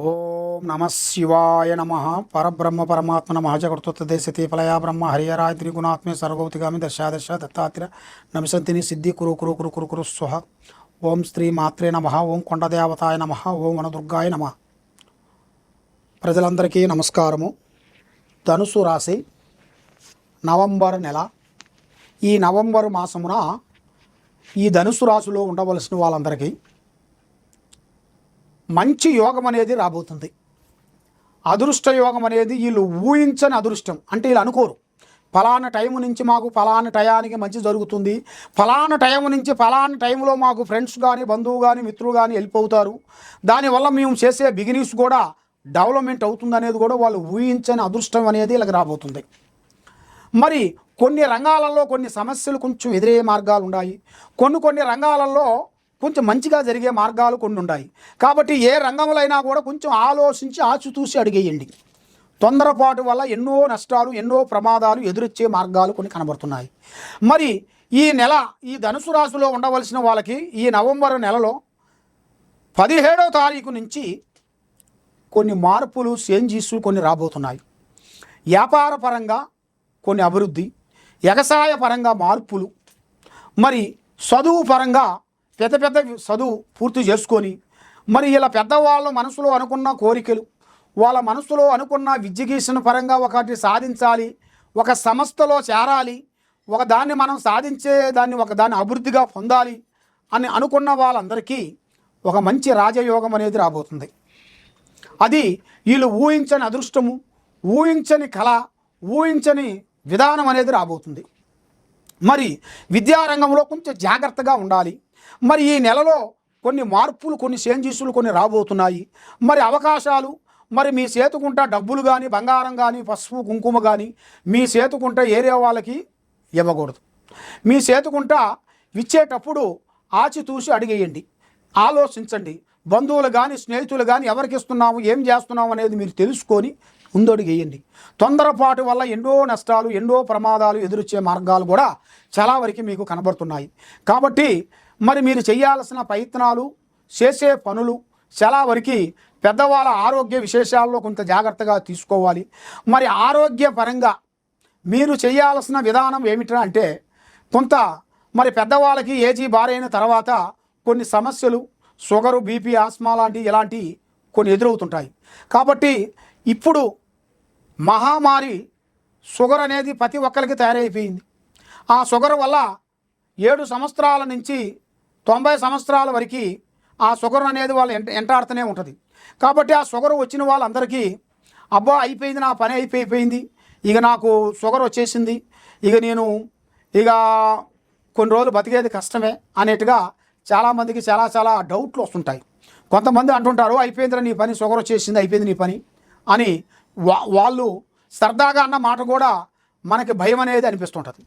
ఓం నమ శివాయ నమ. పరబ్రహ్మ పరమాత్మ నమ. జగత్తుదేశతి ఫలయా బ్రహ్మ. హరియరాయ త్రిగుణాత్మే సర్వౌతిగామి దశాదశ దత్తాత్ర నమిసంతిని సిద్ధి కురు కురు కురు కురు కురు స్వహ ఓం శ్రీ మాత్రే నమ. ఓం కొండదేవతాయ నమ. ఓం వనదుర్గాయ నమ. ప్రజలందరికీ నమస్కారము. ధనుసు రాశి నవంబర్ నెల. ఈ నవంబర్ మాసమున ఈ ధనుసు రాశిలో ఉండవలసిన వాళ్ళందరికీ మంచి యోగం అనేది రాబోతుంది. అదృష్ట యోగం అనేది వీళ్ళు ఊహించని అదృష్టం అంటే వీళ్ళు అనుకోరు. ఫలానా టైం నుంచి మాకు ఫలానా టయానికి మంచి జరుగుతుంది. ఫలానా టైం నుంచి ఫలానా టైంలో మాకు ఫ్రెండ్స్ కానీ బంధువు కానీ మిత్రులు కానీ వెళ్ళిపోతారు దానివల్ల మేము చేసే బిగినీస్ కూడా డెవలప్మెంట్ అవుతుంది అనేది కూడా వాళ్ళు ఊహించని అదృష్టం అనేది వీళ్ళకి రాబోతుంది. మరి కొన్ని రంగాలలో కొన్ని సమస్యలు కొంచెం ఎదురయ్యే మార్గాలు ఉన్నాయి. కొన్ని కొన్ని రంగాలలో కొంచెం మంచిగా జరిగే మార్గాలు కొన్ని ఉన్నాయి కాబట్టి ఏ రంగంలో అయినా కూడా కొంచెం ఆలోచించి ఆచితూసి అడిగేయండి. తొందరపాటు వల్ల ఎన్నో నష్టాలు ఎన్నో ప్రమాదాలు ఎదురొచ్చే మార్గాలు కొన్ని కనబడుతున్నాయి. మరి ఈ నెల ఈ ధనుసు రాశిలో ఉండవలసిన వాళ్ళకి ఈ నవంబర్ నెలలో పదిహేడవ తారీఖు నుంచి కొన్ని మార్పులు చేంజీస్ కొన్ని రాబోతున్నాయి. వ్యాపార పరంగా కొన్ని అభివృద్ధి వ్యవసాయ పరంగా మార్పులు. మరి చదువు పరంగా పెద్ద పెద్ద చదువు పూర్తి చేసుకొని మరి ఇలా పెద్దవాళ్ళ మనసులో అనుకున్న కోరికలు వాళ్ళ మనసులో అనుకున్న విద్యగీసిన పరంగా ఒకటి సాధించాలి ఒక సంస్థలో చేరాలి ఒక దాన్ని మనం సాధించే దాన్ని ఒక దాన్ని అభివృద్ధిగా పొందాలి అని అనుకున్న వాళ్ళందరికీ ఒక మంచి రాజయోగం అనేది రాబోతుంది. అది వీళ్ళు ఊహించని అదృష్టము ఊహించని కళ ఊహించని విధానం అనేది రాబోతుంది. మరి విద్యారంగంలో కొంచెం జాగ్రత్తగా ఉండాలి. మరి ఈ నెలలో కొన్ని మార్పులు కొన్ని చేంజెస్లు కొన్ని రాబోతున్నాయి. మరి అవకాశాలు మరి మీ చేతుకుంట డబ్బులు కానీ బంగారం కానీ పసుపు కుంకుమ కానీ మీ చేతుకుంట ఏరియా వాళ్ళకి ఇవ్వకూడదు. మీ చేతుకుంట ఇచ్చేటప్పుడు ఆచితూసి అడిగేయండి. ఆలోచించండి. బంధువులు కానీ స్నేహితులు కానీ ఎవరికి ఇస్తున్నాము ఏం చేస్తున్నాము అనేది మీరు తెలుసుకొని ముందడుగేయండి తొందరపాటు వల్ల ఎన్నో నష్టాలు ఎన్నో ప్రమాదాలు ఎదురొచ్చే మార్గాలు కూడా చాలా వరకు మీకు కనబడుతున్నాయి. కాబట్టి మరి మీరు చేయాల్సిన ప్రయత్నాలు చేసే పనులు చాలా వరకు పెద్దవాళ్ళ ఆరోగ్య విశేషాల్లో కొంత జాగ్రత్తగా తీసుకోవాలి. మరి ఆరోగ్యపరంగా మీరు చేయాల్సిన విధానం ఏమిటా అంటే కొంత మరి పెద్దవాళ్ళకి ఏజీ బారైన తర్వాత కొన్ని సమస్యలు షుగరు బీపీ ఆస్మా లాంటి ఇలాంటి కొన్ని ఎదురవుతుంటాయి. కాబట్టి ఇప్పుడు మహామారి షుగర్ అనేది ప్రతి ఒక్కరికి తయారైపోయింది. ఆ షుగర్ వల్ల ఏడు సంవత్సరాల నుంచి తొంభై సంవత్సరాల వరకు ఆ షుగర్ అనేది వాళ్ళు ఎంట ఎంటాడుతూనే ఉంటుంది. కాబట్టి ఆ షుగర్ వచ్చిన వాళ్ళందరికీ అబ్బా అయిపోయింది నా పని అయిపోయిపోయింది ఇక నాకు షుగర్ వచ్చేసింది ఇక నేను ఇక కొన్ని రోజులు బతికేది కష్టమే అనేట్టుగా చాలామందికి చాలా చాలా డౌట్లు వస్తుంటాయి. కొంతమంది అంటుంటారు అయిపోయిందిరా నీ పని షుగర్ వచ్చేసింది అయిపోయింది నీ పని అని వా వాళ్ళు సరదాగా అన్న మాట కూడా మనకి భయం అనేది అనిపిస్తుంటుంది.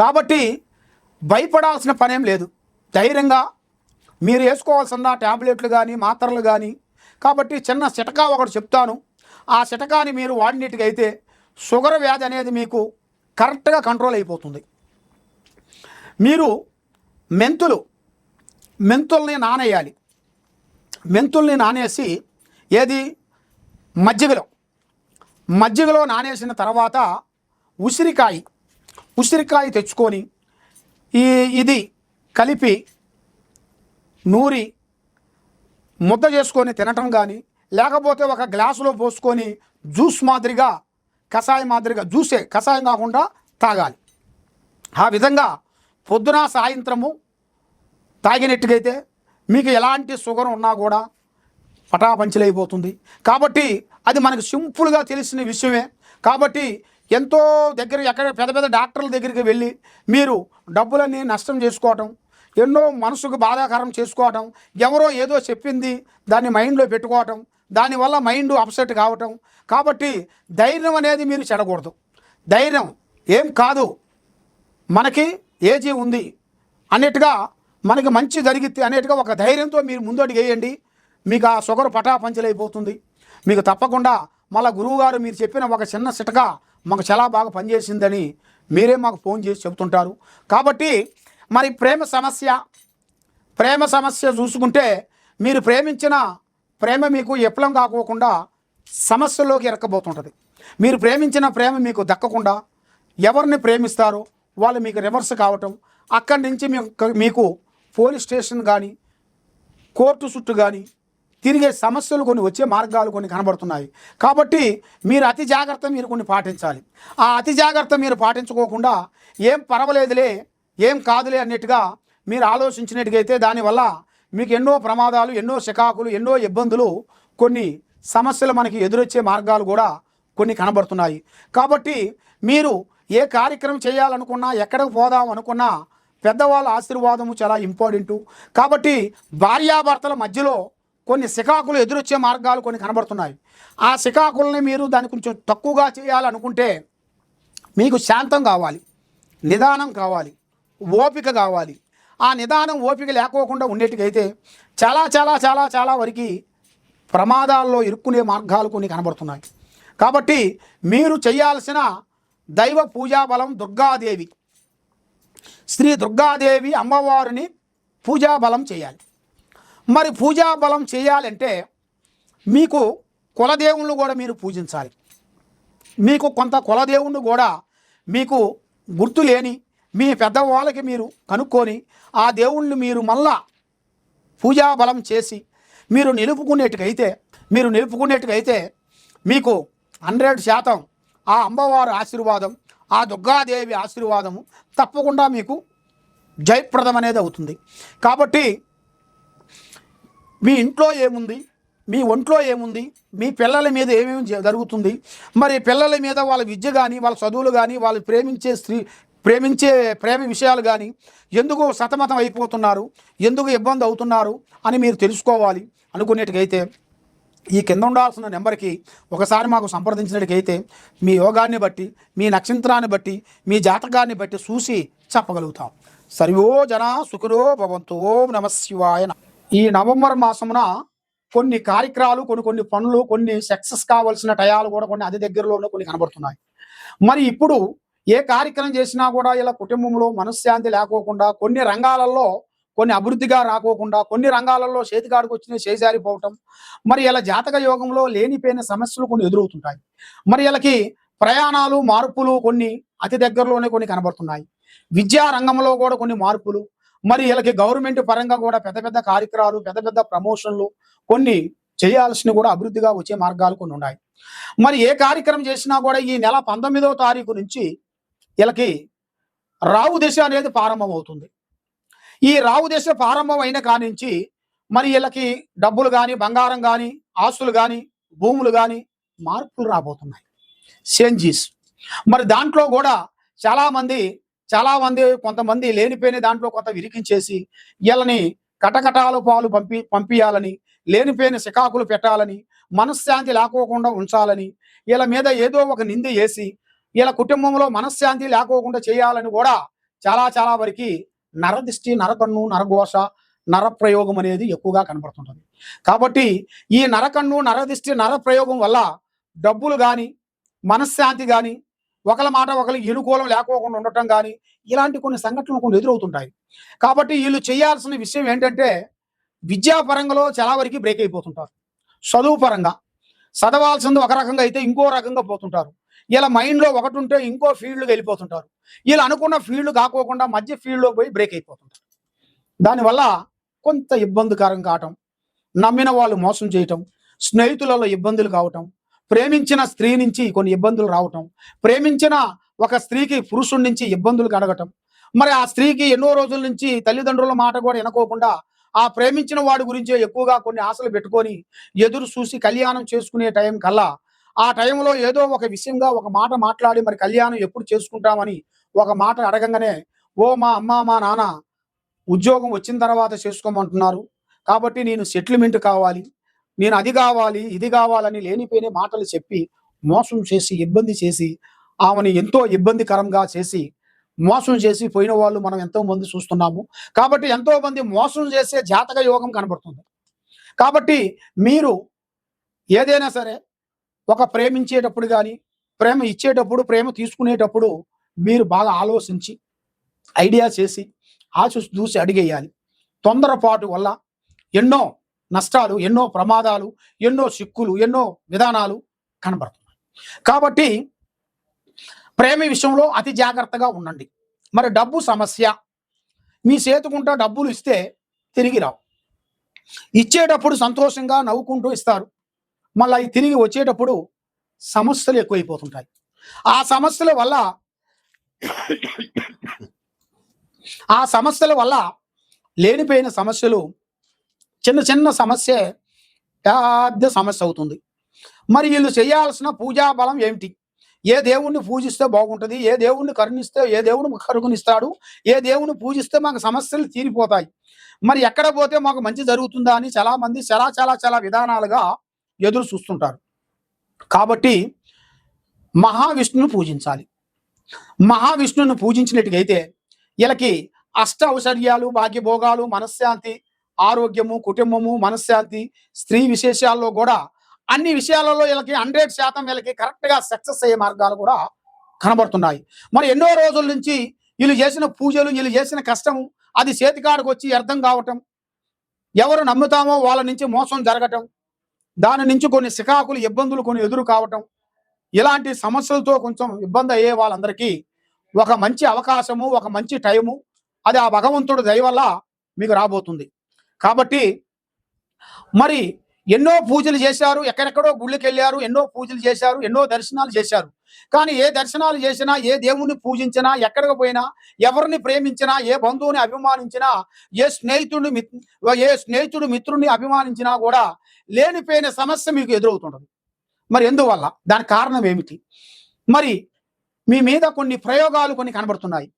కాబట్టి భయపడాల్సిన పనేం లేదు. ధైర్యంగా మీరు వేసుకోవాల్సిన ట్యాబ్లెట్లు కానీ మాత్రలు కానీ కాబట్టి చిన్న చిటకా ఒకటి చెప్తాను. ఆ చిటకాని మీరు వాడినట్టుగైతే షుగర్ వ్యాధి అనేది మీకు కరెక్ట్గా కంట్రోల్ అయిపోతుంది. మీరు మెంతులు మెంతుల్ని నానేయాలి. మెంతుల్ని నానేసి ఏది? మజ్జిగలో. మజ్జిగలో నానేసిన తర్వాత ఉసిరికాయ ఉసిరికాయ తెచ్చుకొని ఈ ఇది కలిపి నూరి ముద్ద చేసుకొని తినటం కానీ లేకపోతే ఒక గ్లాసులో పోసుకొని జ్యూస్ మాదిరిగా కషాయం మాదిరిగా జ్యూసే కషాయం కాకుండా తాగాలి. ఆ విధంగా పొద్దున సాయంత్రము తాగినట్టుగైతే మీకు ఎలాంటి షుగర్ ఉన్నా కూడా పటాపంచలైపోతుంది. కాబట్టి అది మనకు సింపుల్గా తెలిసిన విషయమే. కాబట్టి ఎంతో దగ్గర ఎక్కడ పెద్ద పెద్ద డాక్టర్ల దగ్గరికి వెళ్ళి మీరు డబ్బులన్నీ నష్టం చేసుకోవటం ఎన్నో మనసుకు బాధాకరం చేసుకోవటం ఎవరో ఏదో చెప్పింది దాన్ని మైండ్లో పెట్టుకోవటం దానివల్ల మైండ్ అప్సెట్ కావటం. కాబట్టి ధైర్యం అనేది మీరు చెడకూడదు. ధైర్యం ఏం కాదు. మనకి ఏజీ ఉంది. అన్నట్టుగా మనకి మంచి జరిగితే అనేట్టుగా ఒక ధైర్యంతో మీరు ముందడుగు వేయండి. మీకు ఆ షుగర్ పటాపంచలైపోతుంది. మీకు తప్పకుండా మళ్ళా గురువుగారు మీరు చెప్పిన ఒక చిన్న చిటక మాకు చాలా బాగా పనిచేసిందని మీరే మాకు ఫోన్ చేసి చెబుతుంటారు. కాబట్టి మరి ప్రేమ సమస్య ప్రేమ సమస్య చూసుకుంటే మీరు ప్రేమించిన ప్రేమ మీకు ఎప్పలం కాకోకుండా సమస్యల్లోకి ఇరక్కబోతుంటుంది మీరు ప్రేమించిన ప్రేమ మీకు దక్కకుండా ఎవరిని ప్రేమిస్తారో వాళ్ళు మీకు రివర్స్ కావటం. అక్కడి నుంచి మీకు మీకు పోలీస్ స్టేషన్ కానీ కోర్టు చుట్టూ కానీ తిరిగే సమస్యలు కొన్ని వచ్చే మార్గాలు కొన్ని కనబడుతున్నాయి. కాబట్టి మీరు అతి జాగ్రత్త మీరు కొన్ని పాటించాలి. ఆ అతి జాగ్రత్త మీరు పాటించుకోకుండా ఏం పర్వాలేదులే ఏం కాదులే అన్నట్టుగా మీరు ఆలోచించినట్టుగైతే దానివల్ల మీకు ఎన్నో ప్రమాదాలు ఎన్నో శకాకులు ఎన్నో ఇబ్బందులు కొన్ని సమస్యలు మనకి ఎదురొచ్చే మార్గాలు కూడా కొన్ని కనబడుతున్నాయి. కాబట్టి మీరు ఏ కార్యక్రమం చేయాలనుకున్నా ఎక్కడికి పోదాం అనుకున్నా పెద్దవాళ్ళ ఆశీర్వాదము చాలా ఇంపార్టెంటు. కాబట్టి భార్యాభర్తల మధ్యలో కొన్ని సికాకులు ఎదురొచ్చే మార్గాలు కొన్ని కనబడుతున్నాయి. ఆ సికాకుల్ని మీరు దాన్ని కొంచెం తక్కువగా చేయాలనుకుంటే మీకు శాంతం కావాలి నిదానం కావాలి ఓపిక కావాలి. ఆ నిదానం ఓపిక లేకోకుండా ఉండేట్టుకైతే చాలా చాలా చాలా చాలా వరకు ప్రమాదాల్లో ఇరుక్కునే మార్గాలు కొన్ని కనబడుతున్నాయి. కాబట్టి మీరు చేయాల్సిన దైవ పూజా బలం దుర్గాదేవి. శ్రీ దుర్గాదేవి అమ్మవారిని పూజా బలం చేయాలి. మరి పూజా బలం చేయాలంటే మీకు కులదేవుళ్ళు కూడా మీరు పూజించాలి. మీకు కొంత కులదేవుణ్ణి కూడా మీకు గుర్తు లేని మీ పెద్దవాళ్ళకి మీరు కనుక్కొని ఆ దేవుణ్ణి మీరు మళ్ళా పూజా బలం చేసి మీరు నిలుపుకునేట్టుకైతే మీరు నిలుపుకునేట్టుకైతే మీకు హండ్రెడ్ శాతం ఆ అమ్మవారి ఆశీర్వాదం ఆ దుర్గాదేవి ఆశీర్వాదము తప్పకుండా మీకు జయప్రదం అనేది అవుతుంది. కాబట్టి మీ ఇంట్లో ఏముంది? మీ ఒంట్లో ఏముంది? మీ పిల్లల మీద ఏమేమి జ- జరుగుతుంది? మరి పిల్లల మీద వాళ్ళ విద్య కానీ వాళ్ళ చదువులు కానీ వాళ్ళు ప్రేమించే స్త్రీ ప్రేమించే ప్రేమ విషయాలు కానీ ఎందుకు సతమతం అయిపోతున్నారు? ఎందుకు ఇబ్బంది అవుతున్నారు? అని మీరు తెలుసుకోవాలి. అనుకునేట్టుకైతే ఈ కింద ఉండాల్సిన నెంబర్కి ఒకసారి మాకు సంప్రదించినట్టుకైతే మీ యోగాన్ని బట్టి మీ నక్షత్రాన్ని బట్టి మీ జాతకాన్ని బట్టి చూసి చెప్పగలుగుతాం. సర్వో జన సుఖరో భవంతు ఓం నమ శివాయ ఈ నవంబర్ మాసమున కొన్ని కార్యక్రమాలు కొన్ని కొన్ని పనులు కొన్ని సక్సెస్ కావాల్సిన టయాలు కూడా కొన్ని అతి దగ్గరలోనే కొన్ని కనబడుతున్నాయి. మరి ఇప్పుడు ఏ కార్యక్రమం చేసినా కూడా ఇలా కుటుంబంలో మనశ్శాంతి లేకోకుండా కొన్ని రంగాలలో కొన్ని అభివృద్ధిగా రాకోకుండా కొన్ని రంగాలలో చేతికాడికి వచ్చిన చేజారిపోవటం మరి ఇలా జాతక యోగంలో లేనిపోయిన సమస్యలు కొన్ని ఎదురవుతుంటాయి. మరి వీళ్ళకి ప్రయాణాలు మార్పులు కొన్ని అతి దగ్గరలోనే కొన్ని కనబడుతున్నాయి. విద్యా రంగంలో కూడా కొన్ని మార్పులు మరి వీళ్ళకి గవర్నమెంట్ పరంగా కూడా పెద్ద పెద్ద కార్యక్రమాలు పెద్ద పెద్ద ప్రమోషన్లు కొన్ని చేయాల్సిన కూడా అభివృద్ధిగా వచ్చే మార్గాలు కొన్ని ఉన్నాయి. మరి ఏ కార్యక్రమం చేసినా కూడా ఈ నెల పంతొమ్మిదవ తారీఖు నుంచి వీళ్ళకి రావు దశ అనేది ప్రారంభం అవుతుంది ఈ రావు దశ ప్రారంభం అయిన కానించి మరి వీళ్ళకి డబ్బులు కానీ బంగారం కానీ ఆస్తులు కానీ భూములు కానీ మార్పులు రాబోతున్నాయి. చేంజెస్. మరి దాంట్లో కూడా చాలామంది చాలామంది కొంతమంది లేనిపోయిన దాంట్లో కొంత విరికించేసి వీళ్ళని కటకటాల పాలు పంపి పంపించాలని లేనిపోయిన శికాకులు పెట్టాలని మనశ్శాంతి లేకోకుండా ఉంచాలని వీళ్ళ మీద ఏదో ఒక నింద వేసి వీళ్ళ కుటుంబంలో మనశ్శాంతి లేకోకుండా చేయాలని కూడా చాలా చాలా వరకు నరదిష్టి నరకన్ను నరఘోష నరప్రయోగం అనేది ఎక్కువగా కనపడుతుంటుంది కాబట్టి ఈ నరకన్ను నరదిష్టి నరప్రయోగం వల్ల డబ్బులు కానీ మనశ్శాంతి కానీ ఒకళ్ళ మాట ఒకరికి అనుకూలం లేకోకుండా ఉండటం కానీ ఇలాంటి కొన్ని సంఘటనలు కొన్ని ఎదురవుతుంటాయి. కాబట్టి వీళ్ళు చేయాల్సిన విషయం ఏంటంటే విద్యాపరంగాలో చాలా వరకు బ్రేక్ అయిపోతుంటారు. చదువు పరంగా. చదవాల్సింది ఒక రకంగా అయితే ఇంకో రకంగా పోతుంటారు. ఇలా మైండ్లో ఒకటి ఉంటే ఇంకో ఫీల్డ్కి వెళ్ళిపోతుంటారు. వీళ్ళు అనుకున్న ఫీల్డ్ కాకోకుండా మధ్య ఫీల్డ్లో పోయి బ్రేక్ అయిపోతుంటారు. దానివల్ల కొంత ఇబ్బందికరం కావటం నమ్మిన వాళ్ళు మోసం చేయటం స్నేహితులలో ఇబ్బందులు కావటం ప్రేమించిన స్త్రీ నుంచి కొన్ని ఇబ్బందులు రావటం ప్రేమించిన ఒక స్త్రీకి పురుషుడి నుంచి ఇబ్బందులు కడగటం మరి ఆ స్త్రీకి ఎన్నో రోజుల నుంచి తల్లిదండ్రుల మాట కూడా వినకోకుండా ఆ ప్రేమించిన వాడి గురించే ఎక్కువగా కొన్ని ఆశలు పెట్టుకొని ఎదురు చూసి కళ్యాణం చేసుకునే టైం కల్లా ఆ టైంలో ఏదో ఒక విషయంగా ఒక మాట మాట్లాడి మరి కళ్యాణం ఎప్పుడు చేసుకుంటామని ఒక మాట అడగంగానే ఓ మా అమ్మ మా నాన్న ఉద్యోగం వచ్చిన తర్వాత చేసుకోమంటున్నారు. కాబట్టి నేను సెటిల్మెంట్ కావాలి. నేను అది కావాలి ఇది కావాలని లేనిపోయిన మాటలు చెప్పి మోసం చేసి ఇబ్బంది చేసి ఆమెని ఎంతో ఇబ్బందికరంగా చేసి మోసం చేసి పోయిన వాళ్ళు మనం ఎంతో మంది చూస్తున్నాము. కాబట్టి ఎంతో మంది మోసం చేసే జాతక యోగం కనబడుతుంది. కాబట్టి మీరు ఏదైనా సరే ఒక ప్రేమించేటప్పుడు కానీ ప్రేమ ఇచ్చేటప్పుడు ప్రేమ తీసుకునేటప్పుడు మీరు బాగా ఆలోచించి ఐడియా చేసి ఆశ చూసి అడిగేయాలి. తొందరపాటు వల్ల ఎన్నో నష్టాలు ఎన్నో ప్రమాదాలు ఎన్నో సిక్కులు ఎన్నో విధానాలు కనబడుతున్నాయి. కాబట్టి ప్రేమ విషయంలో అతి జాగ్రత్తగా ఉండండి. మరి డబ్బు సమస్య మీ చేతుకుంటా డబ్బులు ఇస్తే తిరిగి రావు. ఇచ్చేటప్పుడు సంతోషంగా నవ్వుకుంటూ ఇస్తారు. మళ్ళీ అవి తిరిగి వచ్చేటప్పుడు సమస్యలు ఎక్కువైపోతుంటాయి. ఆ సమస్యల వల్ల ఆ సమస్యల వల్ల లేనిపోయిన సమస్యలు చిన్న చిన్న సమస్య పెద్ద సమస్య అవుతుంది. మరి వీళ్ళు చేయాల్సిన పూజా బలం ఏమిటి? ఏ దేవుణ్ణి పూజిస్తే బాగుంటుంది? ఏ దేవుణ్ణి కరుణిస్తే ఏ దేవుడు కరుణిస్తాడు? ఏ దేవుణ్ణి పూజిస్తే మాకు సమస్యలు తీరిపోతాయి? మరి ఎక్కడ పోతే మాకు మంచి జరుగుతుందా అని చాలామంది చాలా చాలా చాలా విధానాలుగా ఎదురు చూస్తుంటారు. కాబట్టి మహావిష్ణును పూజించాలి. మహావిష్ణును పూజించినట్టుగైతే వీళ్ళకి అష్ట ఔషధ్యాలు భాగ్యభోగాలు మనశ్శాంతి ఆరోగ్యము కుటుంబము మనశ్శాంతి స్త్రీ విశేషాల్లో కూడా అన్ని విషయాలలో వీళ్ళకి హండ్రెడ్ శాతం వీళ్ళకి కరెక్ట్గా సక్సెస్ అయ్యే మార్గాలు కూడా కనబడుతున్నాయి. మరి ఎన్నో రోజుల నుంచి వీళ్ళు చేసిన పూజలు వీళ్ళు చేసిన కష్టము అది చేతికాడకు వచ్చి అర్థం కావటం ఎవరు నమ్ముతామో వాళ్ళ నుంచి మోసం జరగటం దాని నుంచి కొన్ని సికాకులు ఇబ్బందులు కొన్ని ఎదురు కావటం ఇలాంటి సమస్యలతో కొంచెం ఇబ్బంది అయ్యే వాళ్ళందరికీ ఒక మంచి అవకాశము ఒక మంచి టైము అది ఆ భగవంతుడు దయ వల్ల మీకు రాబోతుంది. కాబట్టి మరి ఎన్నో పూజలు చేశారు ఎక్కడెక్కడో గుళ్ళకి వెళ్ళారు ఎన్నో పూజలు చేశారు ఎన్నో దర్శనాలు చేశారు. కానీ ఏ దర్శనాలు చేసినా ఏ దేవుణ్ణి పూజించినా ఎక్కడికి పోయినా ఎవరిని ప్రేమించినా ఏ బంధువుని అభిమానించినా ఏ స్నేహితుడిని ఏ స్నేహితుడు మిత్రుడిని అభిమానించినా కూడా లేనిపోయిన సమస్య మీకు ఎదురవుతుంటుంది. మరి ఎందువల్ల? దాని కారణం ఏమిటి? మరి మీ మీద కొన్ని ప్రయోగాలు కొన్ని కనబడుతున్నాయి.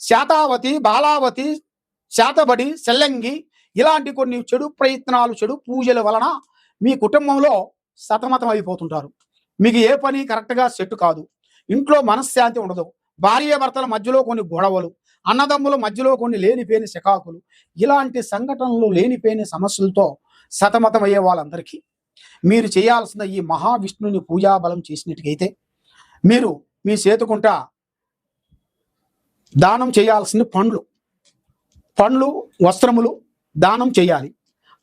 శాతావతి బాలావతి శాతబడి సెల్లంగి ఇలాంటి కొన్ని చెడు ప్రయత్నాలు చెడు పూజల వలన మీ కుటుంబంలో సతమతం అయిపోతుంటారు. మీకు ఏ పని కరెక్ట్గా సెట్ కాదు. ఇంట్లో మనశ్శాంతి ఉండదు. భార్య భర్తల మధ్యలో కొన్ని గొడవలు అన్నదమ్ముల మధ్యలో కొన్ని లేనిపోయిన శకాకులు ఇలాంటి సంఘటనలు లేనిపోయిన సమస్యలతో సతమతం అయ్యే వాళ్ళందరికీ మీరు చేయాల్సిన ఈ మహావిష్ణుని పూజాబలం చేసినట్టుకైతే మీరు మీ చేతుకుంట దానం చేయాల్సిన పండ్లు పండ్లు వస్త్రములు దానం చేయాలి.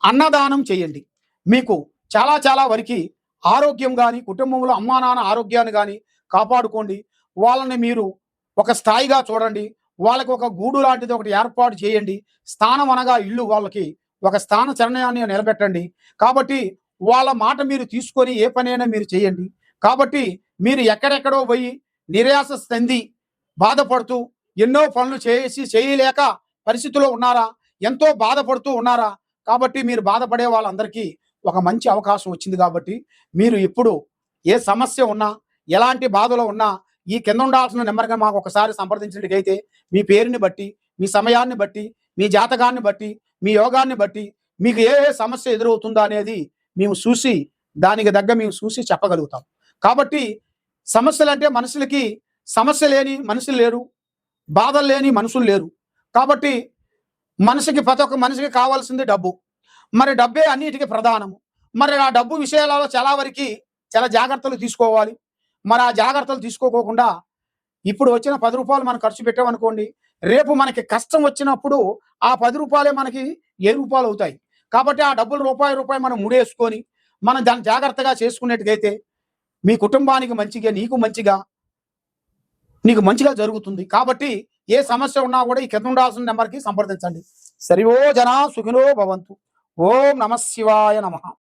అన్నదానం చేయండి. మీకు చాలా చాలా వరకు ఆరోగ్యం కానీ కుటుంబంలో అమ్మా నాన్న ఆరోగ్యాన్ని కానీ కాపాడుకోండి. వాళ్ళని మీరు ఒక స్థాయిగా చూడండి. వాళ్ళకి ఒక గూడు లాంటిది ఒకటి ఏర్పాటు చేయండి. స్థానం అనగా ఇల్లు వాళ్ళకి ఒక స్థాన చరణయాన్ని నిలబెట్టండి. కాబట్టి వాళ్ళ మాట మీరు తీసుకొని ఏ పనైనా మీరు చేయండి. కాబట్టి మీరు ఎక్కడెక్కడో పోయి నిరాశ చెంది బాధపడుతూ ఎన్నో పనులు చేసి చేయలేక పరిస్థితిలో ఉన్నారా? ఎంతో బాధపడుతూ ఉన్నారా? కాబట్టి మీరు బాధపడే వాళ్ళందరికీ ఒక మంచి అవకాశం వచ్చింది కాబట్టి మీరు ఇప్పుడు ఏ సమస్య ఉన్నా ఎలాంటి బాధలో ఉన్నా ఈ కింద ఉండాల్సిన నెంబర్గా మాకు ఒకసారి సంప్రదించినట్టుగైతే మీ పేరుని బట్టి మీ సమయాన్ని బట్టి మీ జాతకాన్ని బట్టి మీ యోగాన్ని బట్టి మీకు ఏ ఏ సమస్య ఎదురవుతుందా అనేది మేము చూసి దానికి తగ్గ మేము చూసి చెప్పగలుగుతాం. కాబట్టి సమస్యలు అంటే మనుషులకి సమస్య లేని మనుషులు లేరు బాధలు లేని మనుషులు లేరు. కాబట్టి మనిషికి ప్రతి ఒక్క మనిషికి కావాల్సింది డబ్బు. మరి డబ్బే అన్నిటికీ ప్రధానము. మరి ఆ డబ్బు విషయాలలో చాలా వరకు చాలా జాగ్రత్తలు తీసుకోవాలి. మరి ఆ జాగ్రత్తలు తీసుకోకోకుండా ఇప్పుడు వచ్చిన పది రూపాయలు మనం ఖర్చు పెట్టామనుకోండి రేపు మనకి కష్టం వచ్చినప్పుడు ఆ పది రూపాయలే మనకి ఏ రూపాయలు అవుతాయి? కాబట్టి ఆ డబ్బులు రూపాయి రూపాయి మనం ముడేసుకొని మనం దాన్ని జాగ్రత్తగా చేసుకున్నట్టుగైతే మీ కుటుంబానికి మంచిగా నీకు మంచిగా నీకు మంచిగా జరుగుతుంది. కాబట్టి ఏ సమస్య ఉన్నా కూడా ఈ కింద ఉండాల్సిన నెంబర్కి సంప్రదించండి. సరివో జనా సుఖినో భవంతు. ఓం నమ శివాయ నమ.